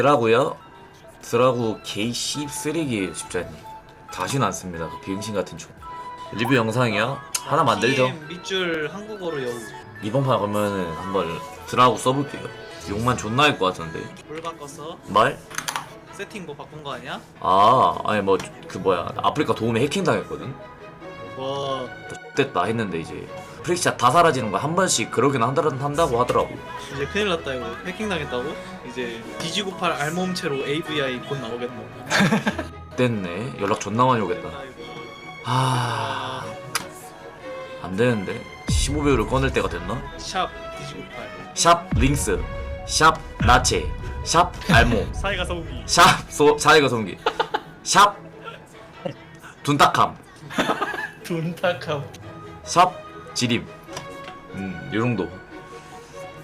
드라고요? 드라고 게이 씨 쓰레기예요 집자님. 다시는 안 씁니다. 그 비응신 같은 총. 리뷰 영상이요? 하나 만들죠. PM 밑줄 한국어로 여우. 이번 판 그러면은 한번 드라고 써볼게요. 욕만 존나 할 것 같은데. 뭘 바꿨어? 말? 세팅 뭐 바꾼 거 아니야? 아 아니 뭐 그 뭐야. 아프리카 도움에 해킹 당했거든. 뭐. 됐다 했는데 이제 프릭샷 다 사라지는 거야. 한 번씩 그러긴 한다, 한다고 하더라고. 이제 큰일 났다 이거. 해킹 당했다고? 이제 뒤지고 팔 알몸체로 AVI 곧 나오겠노. 됐네. 연락 존나 많이 오겠다. 아... 안 되는데? 15배우를 꺼낼 때가 됐나? 샵 뒤지고 팔. 샵 링스. 샵 나체. 샵 알모 사이가 서우기. 샵 소, 사이가 성기. 샵 둔탁함. 둔탁함. 샵 지림. 음 요정도.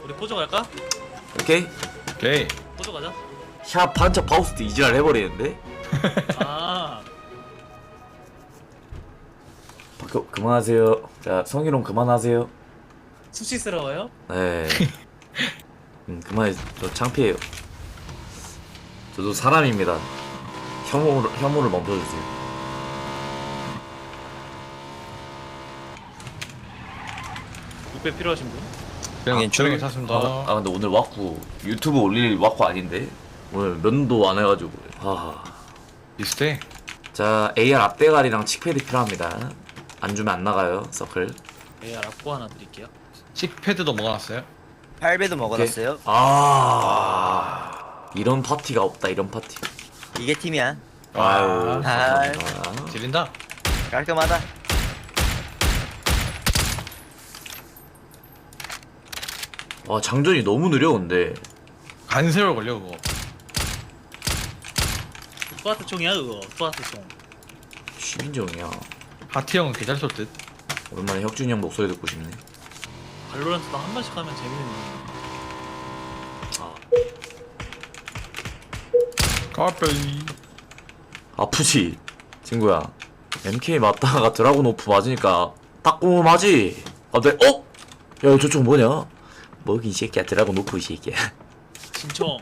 우리 포즈 갈까? 오케이? 오케이. 포즈 가자. 샵 반짝 파우스트 이지랄 해버리는데? 아. 그, 그만하세요. 자 성희롱 그만하세요. 수치스러워요? 네. 음, 그만해. 저 창피해요. 저도 사람입니다. 혐오를, 혐오를 멈춰주세요 육배 필요하신 분? 그냥 아, 인출이 저기- 괜찮습니다. 아, 아 근데 오늘 와꾸 유튜브 올릴 와꾸 아닌데? 오늘 면도 안 해가지고. 하하. 비슷해. 자 AR 앞대가리랑 칙패드 필요합니다. 안 주면 안 나가요 서클. AR 악보 하나 드릴게요. 칙패드도 먹어놨어요? 8배도 먹어놨어요. 아. 이런 파티가 없다 이런 파티. 이게 팀이야. 아유 아. 감사합니다. 지린다. 깔끔하다. 와 장전이 너무 느려 근데. 간세월 걸려 그거. 스와트 총이야 그거. 스와트 총. 신인정이야. 하트 형은 개잘 쏠듯. 오랜만에 혁준이 형 목소리 듣고 싶네. 발로란트도 한 번씩 하면 재밌는 아. 까빼이. 아프지. 친구야. MK 맞다가 드라곤 오프 맞으니까 따끔하지. 갑자기 어? 야 저쪽 뭐냐? 뭐긴 새끼야. 드라곤 오프 이 새끼야. 진청.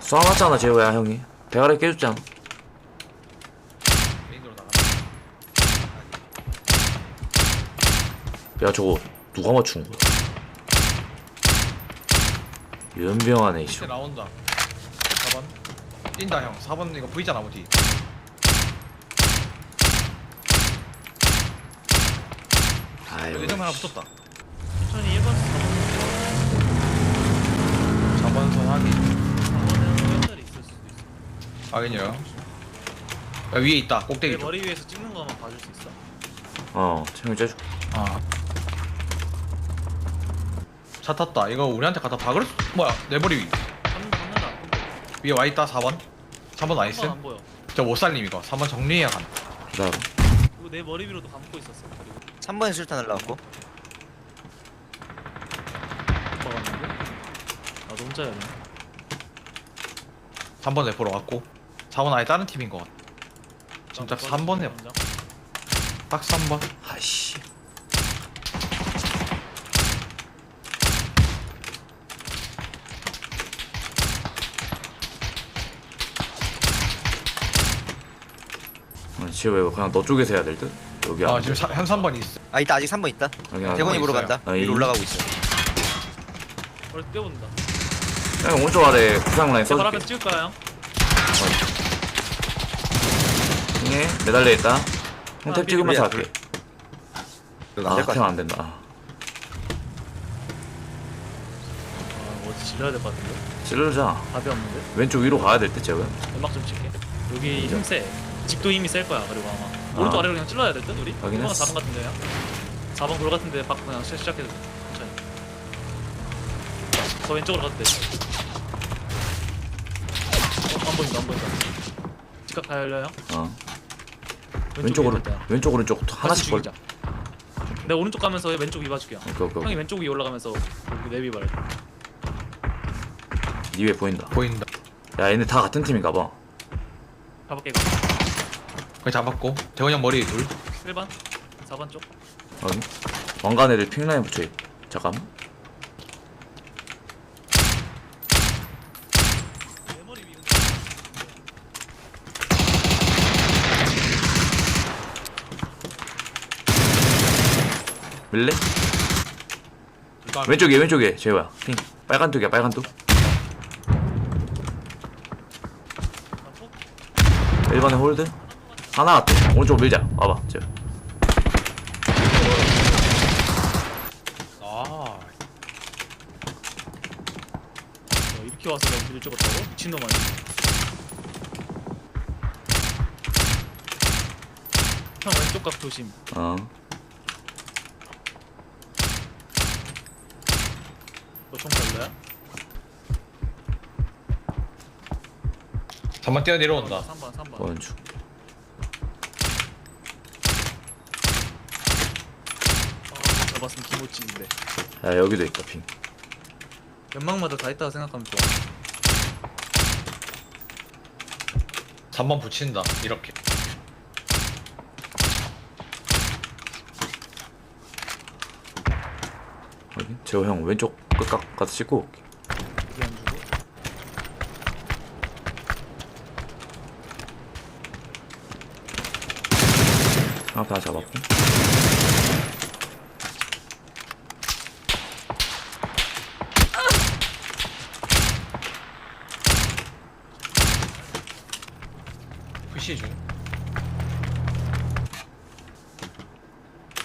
쏴놨잖아 재호야 형이. 대가리 깨줬잖아. 메인으로 나가. 야 저거 누가 맞춘 거야? 연병하네 이씨 나온다. 4번? 뛴다 형. 4번 이거 보이잖아 어디 아유. 예정 하나 붙었다. 천천히 1번 4번 선 확인. 4번은 몇 자리 있을 수도 있어. 확인이요. 야 위에 있다. 내 꼭대기 쪽. 머리 위에서 찍는 거만 봐줄 수 있어? 어 채용이 째줘 아. 차 탔다. 이거 우리한테 갖다 박을 수... 뭐야 내 머리 위. 잡는 잡는다 위에 와 있다 4번. 3번 나이스. 한번 안 보여. 저 못 살림 이거. 3번 정리해야 간다 기다려. 그리고 내 머리 위로도 감고 있었어 3번에 술탄 날라왔고. 막았는데? 아 너무 짜야 3번 내보러 왔고. 4번 아예 다른 팀인 것 같아. 진짜 3번에 딱 3번. 아이씨. 아니 지금 왜 그냥 너 쪽에서 해야 될 듯? 여기 아 안 지금 사, 한 3번 있어 아 이따 아직 3번 있다. 여기 돼. 보러 있어요. 간다. 아이. 위로 올라가고 있어. 머리 뛰어본다 형 오른쪽 아래 구상 라인 써줄게 앞에 찍을까요 형? 형에 매달려 있다 형탭 아, 찍으면서 할게 이거 아 안될것 탭 같아. 안 된다 아, 아 어디 질러야 될 것 같은데 찌르자 답이 없는데 왼쪽 위로 가야 될듯 제가 연막 좀 칠게 여기 힘세 집도 힘이 셀 거야. 그리고 아마 오른쪽 아래로 그냥 찔러야 될듯 우리? 확인 1번 했어. 4번 같은데요? 4번 골 같은데 박 그냥 시- 시작해도 돼 천천히. 더 왼쪽으로 가도 돼. 어, 안 보인다 안 보인다. 직각 다 열려요? 어. 왼쪽 왼쪽 오른쪽 하나씩 벌 죽이자. 내가 오른쪽 가면서 왼쪽 위 봐 줄게요. 오케이 오케이 형이 왼쪽 위 올라가면서 내비 봐요. 니왜 보인다. 보인다. 야 얘네 다 같은 팀인가 봐. 가볼게 이거 거기 잡았고. 대건이 형 머리 둘. 1번 4번 쪽. 아니, 왕관 애들 핑라인 붙여. 잠깐 밀래? 왼쪽에 왼쪽에. 재호야 핑. 빨간 뚝이야 빨간 뚝. 1번에 홀드 하나 같아 오른쪽 밀자 와봐 저아 어, 이렇게 와서 내가 우리를 찍었다고? 미친놈 아니야? 형 왼쪽 각 조심 어. 너총 별로야? 잠만 뛰어 내려온다 3번 3번 보는 중 아, 잡았으면 기모찌인데. 야, 여기도 있다 핑 연막마다 다 있다고 생각하면 좋아. 3번 붙인다 이렇게. 여기? 재호 형 왼쪽 끝각 가서 찍고 올게. 우리 안 주고 하나 다 잡았고 푸시 중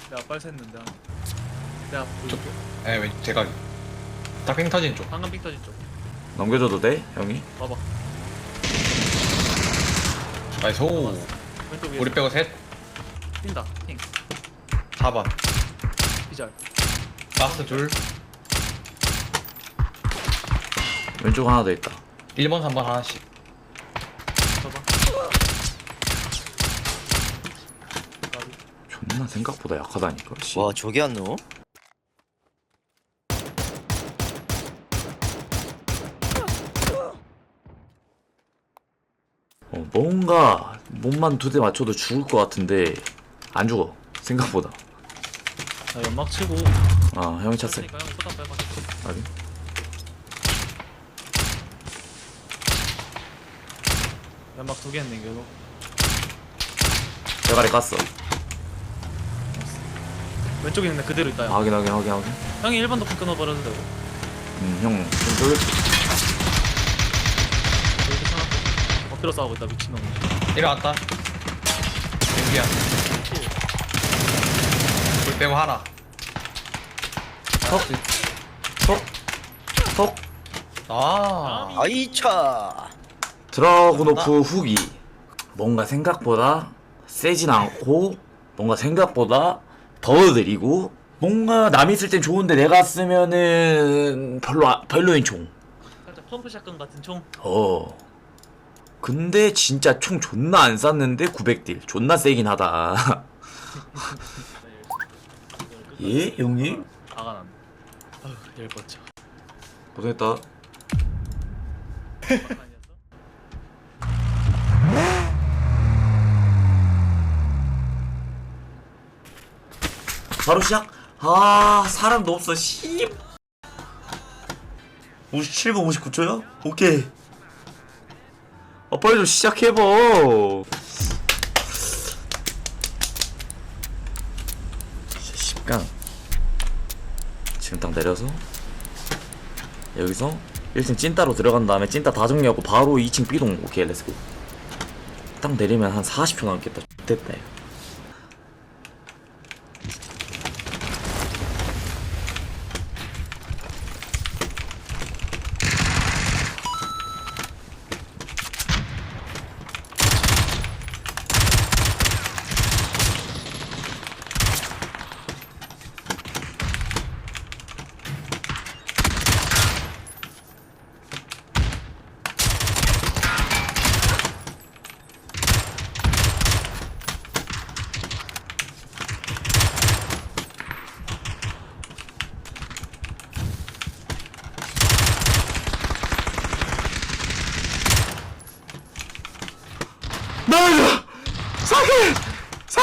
내가 빨 샜는데 내가 보여줄게. 에, 왼 대각이 딱 핑 터진 쪽. 방금 삑 터진 쪽. 넘겨줘도 돼 형이? 봐봐. 나이스 오 왼쪽 위에 우리 빼고 셋. 뛴다 핑. 4번. 기절. 가스 둘. 왼쪽 하나 더 있다. 1번 3번 하나씩 봐봐 나도 존나 생각보다 약하다니까 씨. 와 저기 안 넣어? 어, 뭔가 몸만 두 대 맞춰도 죽을 것 같은데 안 죽어 생각보다. 나 연막 치고. 아 형이 찼어. 쳤으니까 형 쏟아 빼봐 아니? 연막 두 개 했네 계속 대가리 깠어 왼쪽에 있는데 그대로 있다. 형 확인 확인 확인 확인. 형이 1번 도핑 끊어버려도 되고. 음형좀 쫄 여기 쳐놨고. 엎드려 싸우고 있다 미친놈. 일어났다. 왼비야. 불 빼고 하나. 턱! 턱! 턱! 아. 아이차. 드라군오프 후기. 뭔가 생각보다 세진 않고 뭔가 생각보다 더 느리고 뭔가 남이 쓸 땐 좋은데 내가 쓰면은 별로 아- 별로인 총. 살짝 펌프 샷건 같은 총 어. 근데 진짜 총 존나 안 쐈는데 900딜 존나 세긴 하다. 예 형님? 아가 난 아휴 열받쳐 고생했다. 바로 시작? 아 사람도 없어 씨. 57분 59초요? 오케이. 아 빨리 좀 시작해봐. 10강. 지금 딱 내려서 여기서 1층 찐따로 들어간 다음에 찐따 다 정리하고 바로 2층 B동. 오케이 렛츠고 딱 내리면 한 40초 남겠다. 됐다.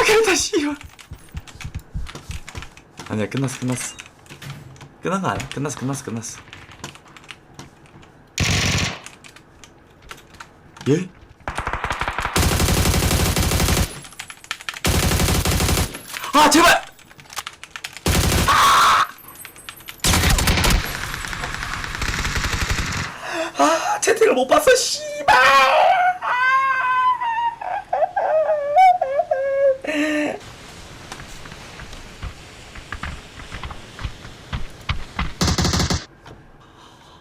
사킬이다 씨발 아니야 끝났어 끝났어. 끝난 거 아니야. 끝났어 끝났어 끝났어. 예? 아 제발 아! 아 채팅을 못 봤어 씨발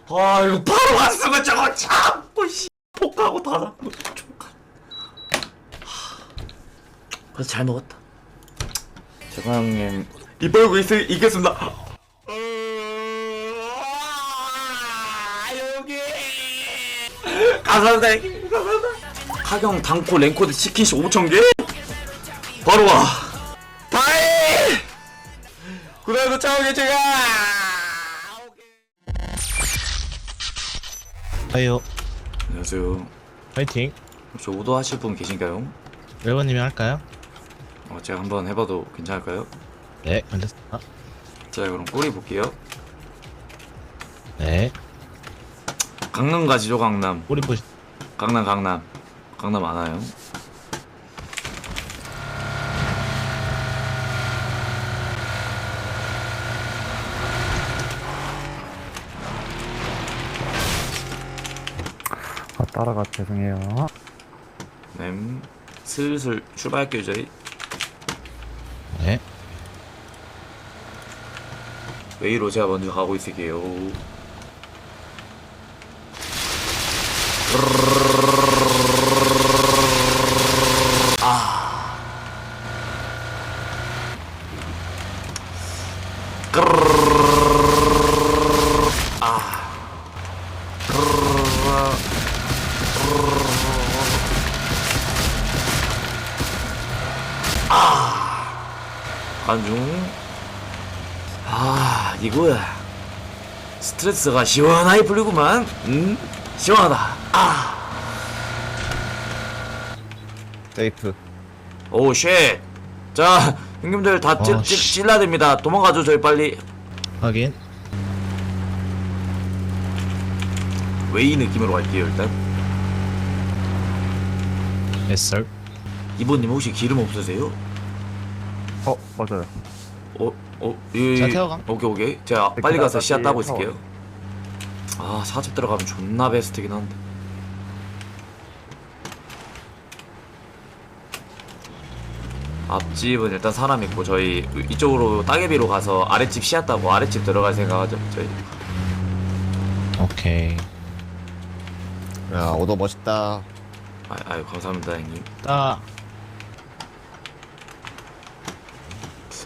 아 이거 바로 왔으면 저거 참고 씨 폭하고 다 잡고. 족하. 그래서 잘 먹었다. 제가 형님 입 벌고 있, 있겠습니다. 여기. 감사합니다 형님 감사합니다 카경 당코 랭코드 치킨시 5천 개? 바로 와. 다이! 구독 차오게 제가 아유 안녕하세요. 파이팅. 혹시 오도 하실 분 계신가요? 웰버님이 할까요? 어, 제가 한번 해봐도 괜찮을까요? 네 괜찮습니다. 자 그럼 꼬리 볼게요. 네. 강남 가시죠 강남. 꼬리 보시 강남 강남. 강남 많아요 따라가 죄송해요. 네 슬슬 출발할게요 저희. 네. 웨이로 제가 먼저 가고 있을게요? 아 안중. 아 이거야 스트레스가 시원하게 풀리구만. 음? 시원하다. 아. 세이프. 오 쉣. 자 형님들 다 찔, 어, 찔, 씨. 찔러야 됩니다. 도망가죠 저희 빨리. 확인. 웨이 느낌으로 갈게요 일단. SR 이모님 혹시 기름 없으세요? 어, 맞아요. 어? 어? 예, 자, 태워감. 오케이 오케이 제가 네, 빨리 가서 씨앗 따고 있을게요 아 사집 들어가면 존나 베스트긴 한데 앞집은 일단 사람 있고 저희 이쪽으로 따개비로 가서 아랫집 씨앗 따고 아랫집 들어갈 생각하죠 저희 오케이 야 오더 멋있다 아, 아유 감사합니다 형님 따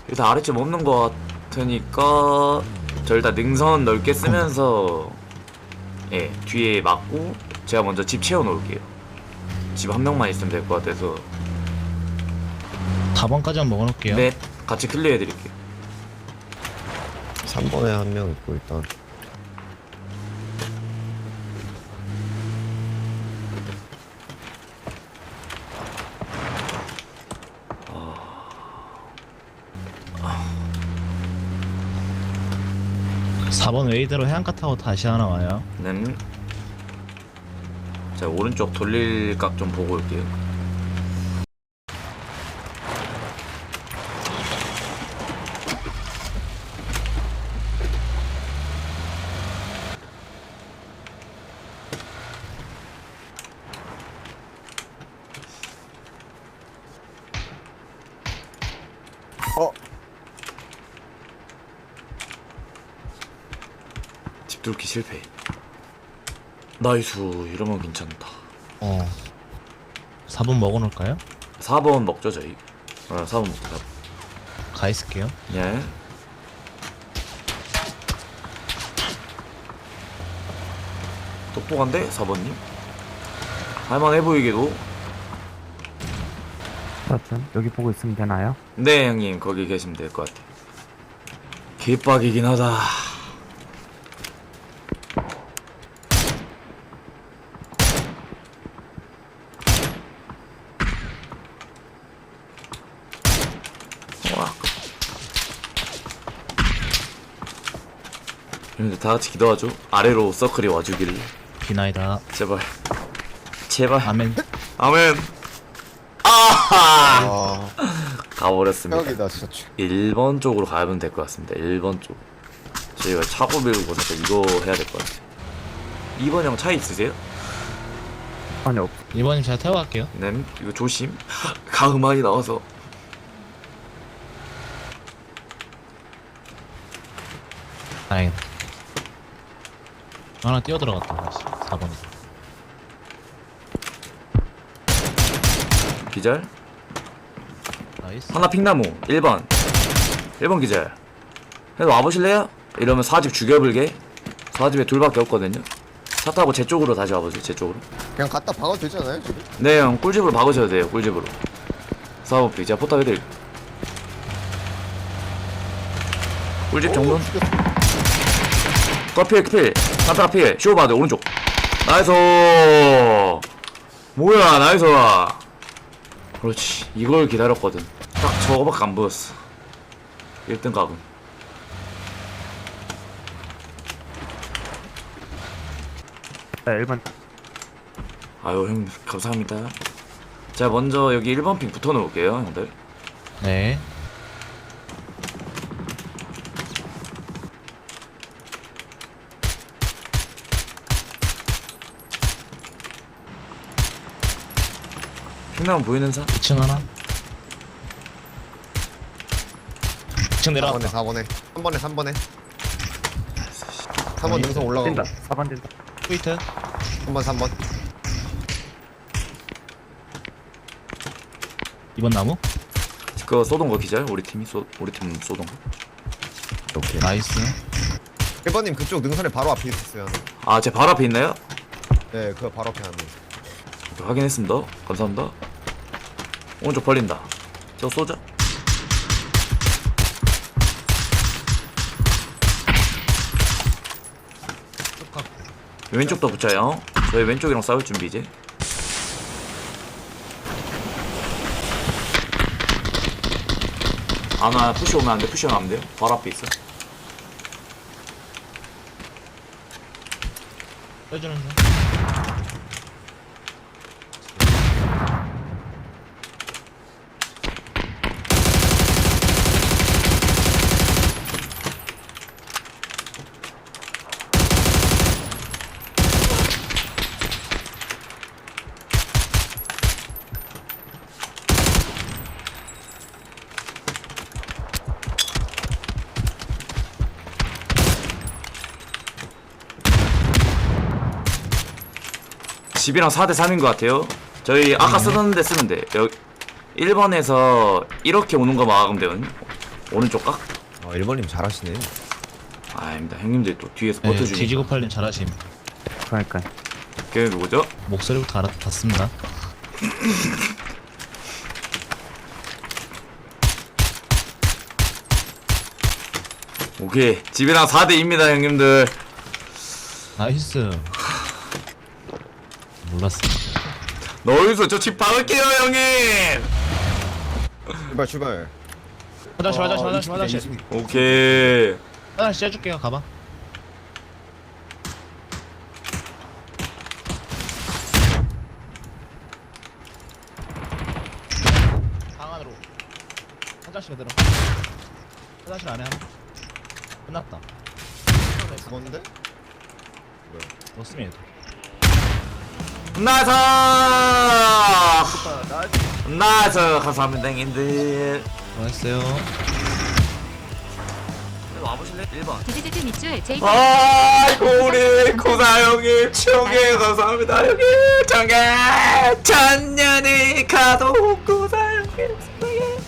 일단 아랫집 없는 것 같으니까 저 일단 능선 넓게 쓰면서 예 뒤에 막고 제가 먼저 집 채워 놓을게요. 집 한 명만 있으면 될 것 같아서. 4번까지만 먹어놓을게요. 네 같이 클리어 해드릴게요. 3번에 한 명 있고 일단 4번 웨이드로 해안가 타고 다시 하나 와요 네. 자 오른쪽 돌릴 각 좀 보고 올게요 뚫기 실패 나이스 이러면 괜찮다 어 4번 먹어놓을까요? 4번 먹죠 저희 어 4번 먹자 4번. 가 있을게요 예. 똑똑한데 4번님? 할만해 보이게도 여튼 여기 보고 있으면 되나요? 네 형님 거기 계시면 될 것 같아 개빡이긴 하다 형님들 다 같이 기도하죠. 아래로 서클이 와주기를. 비나이다. 제발. 제발. 아멘. 아멘. 아하! 아 가버렸습니다. 최악이다 진짜 최 1번 쪽으로 가면 될 것 같습니다. 1번 쪽. 저희가 차고 밀고 살짝 이거 해야 될 것 같아요. 2번 형 차 있으세요? 아니 없 이번님 제가 태워 갈게요. 네, 이거 조심. 가음악이 나와서. 다행이다. 하나 뛰어 들어갔다. 다시 4번. 기절. 나이스. 하나 핑나무. 1번. 1번 기절. 해서 와보실래요? 이러면 4집 죽여불게. 4집에 둘밖에 없거든요. 차 타고 제 쪽으로 다시 와보세요. 제 쪽으로. 그냥 갖다 박아도 되잖아요 지금 네, 형. 꿀집으로 박으셔도 돼요. 꿀집으로. 사업비. 제가 포탑 해드릴게요. 꿀집 정문. 커필 필 산타라 필 쇼바드 오른쪽. 나이스. 뭐야 나이스. 그렇지. 이걸 기다렸거든. 딱 저거밖에 안 보였어. 1등 각은 네, 1번 아유 형 감사합니다. 자 먼저 여기 1번 핑 붙어 놓을게요 형들. 네. 핑나무 보이는 사? 2층 하나. 2층 4번에 내려갔다. 4번에 3번에 3번에 3번 능선 올라가고 뛴다 4번 뛴다 트위트. 3번 3번 2번 나무. 그거 쏘던 거 기절? 우리 팀이 쏘 우리 팀 쏘던 거 오케이 나이스. 1번님 그쪽 능선에 바로 앞에 있었어요 아, 제 바로 앞에 있나요? 네 그거 바로 앞에 하는 확인했습니다. 감사합니다. 오른쪽 벌린다. 저 쏘자. 왼쪽도 붙여요. 저희 왼쪽이랑 싸울 준비 이제. 아나 푸시 오면 안 돼. 푸시 오면 안 돼요. 바로 앞에 있어. 빼주는 중. 집이랑 4대 3인 것 같아요. 저희 아까 쓰던 데 쓰면 돼. 여기 1번에서 이렇게 오는 거 막으면 되거든요. 오른쪽 각? 아 1번님 잘하시네 아, 아닙니다. 형님들 또 뒤에서 네, 버텨주니까. 뒤지고 팔린 잘하심. 그러니까 그게 누구죠? 목소리부터 알아봤습니다. 오케이. 집이랑 4대입니다, 형님들. 나이스. 몰랐어. 너희서 저 집 박을게요, 형님! 출발 출발 화장실, 화장실, 화장실, 화장실. 오케이. 화장실 해줄게요, 가방. 방 안으로. 화장실에 들어. 화장실 안에 하나. 끝났다. 죽었는데? 넣었으면 돼. 나이스! 나이스! 감사합니다, 형님들. 수고했어요. 와보실래? 1번. 드드드드 밑줄 제이 아이고, 우리 구사 형님, 청개 감사합니다, 형님. 청개! 천년의 가도 구사 형님.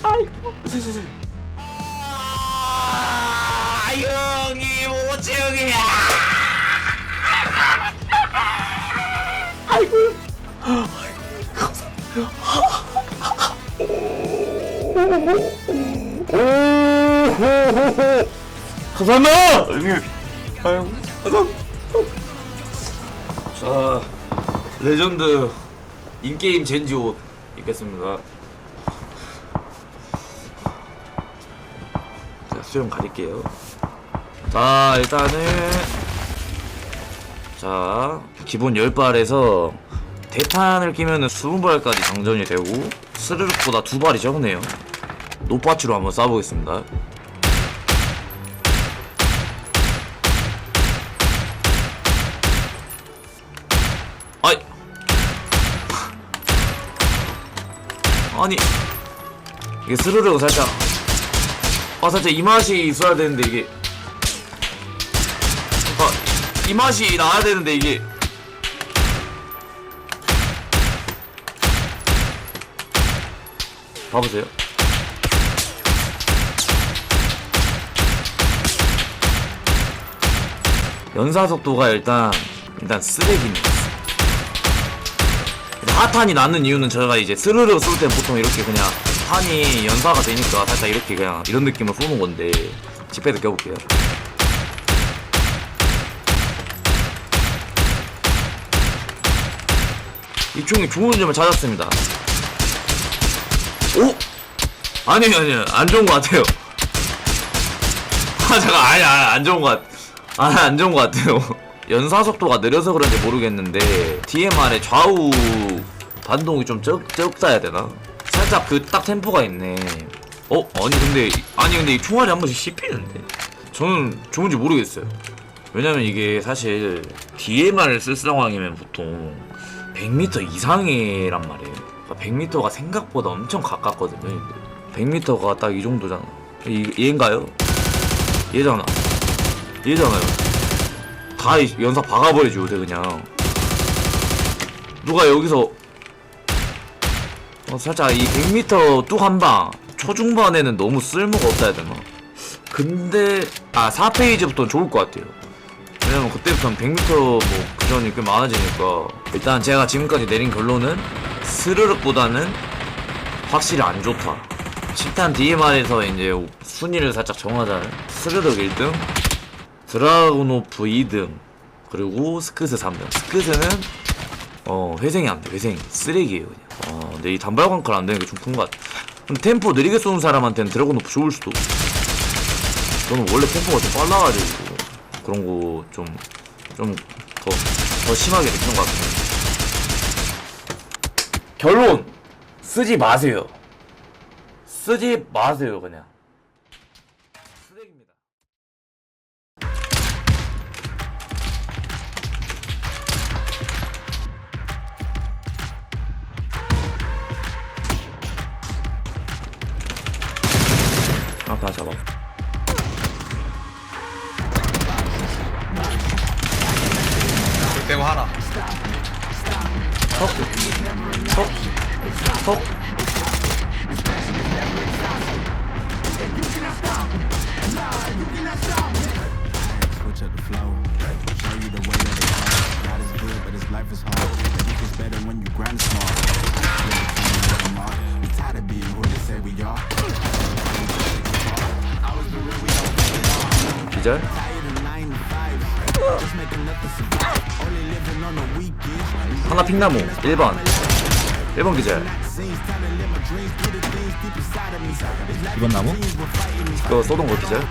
아이고. 아, 형님, 오정이야! 아이고. 감사합니다! 감사합니다. 자, 레전드 인게임 젠지 옷 입겠습니다. 자, 수영 가릴게요. 자 일단은 자 기본 10발에서 대탄을 끼면 은 20발까지 장전이 되고 스르륵보다 두 발이 적네요. 노파치로 한번 쏴보겠습니다. 아이. 아니. 이게 스르륵 살짝. 아 살짝 이 맛이 있어야 되는데 이게. 아, 이 맛이 나야 되는데 이게. 봐보세요. 연사 속도가 일단 일단 쓰레기입니다 하탄이 나는 이유는 제가 이제 스르르 쏠 때 보통 이렇게 그냥 탄이 연사가 되니까 살짝 이렇게 그냥 이런 느낌으로 쏘는 건데 칩패드 껴볼게요 이 총이 좋은 점을 찾았습니다. 오? 아니요 아니요. 안 좋은 것 같아요. 아 잠깐 아니 아니 안 좋은 것 같... 아 안 좋은 것 같아요. 연사 속도가 느려서 그런지 모르겠는데 DMR의 좌우 반동이 좀 적, 적다 해야 되나? 살짝 그 딱 템포가 있네. 어? 아니 근데 아니 근데 이 총알이 한 번씩 씹히는데? 저는 좋은지 모르겠어요. 왜냐면 이게 사실 DMR을 쓸 상황이면 보통 100m 이상이란 말이에요. 그러니까 100m가 생각보다 엄청 가깝거든요 100m가 딱 이 정도잖아. 이, 얘인가요? 얘잖아. 얘잖아요. 다 이- 연사 박아버리지 요새 그냥. 누가 여기서 어, 살짝 이 100m 뚝 한 방. 초중반에는 너무 쓸모가 없다 해야 되나? 근데 아 4페이지부터는 좋을 것 같아요 왜냐면 그때부터는 100m 뭐 그전이 꽤 많아지니까 일단 제가 지금까지 내린 결론은 스르륵보다는 확실히 안 좋다. 10탄 DMR에서 이제 순위를 살짝 정하자면 스르륵 1등 드라구노프 2등 그리고 스크스 3등. 스크스는 어 회생이 안돼. 회생. 쓰레기예요 그냥. 어 근데 이 단발 광클 안 되는 게 좀 큰 것 같아. 근데 템포 느리게 쏘는 사람한테는 드라구노프 좋을 수도 저는 원래 템포가 좀 빨라가지고 그런 거 좀 좀 더 더 심하게 느끼는 것 같아요. 결론! 쓰지 마세요. 쓰지 마세요 그냥 핑나무 1번 1번 기절 Scenes time to live my dreams. Do the things deep inside of me. It's like 이번 나무? 그거 쏘던 거 기절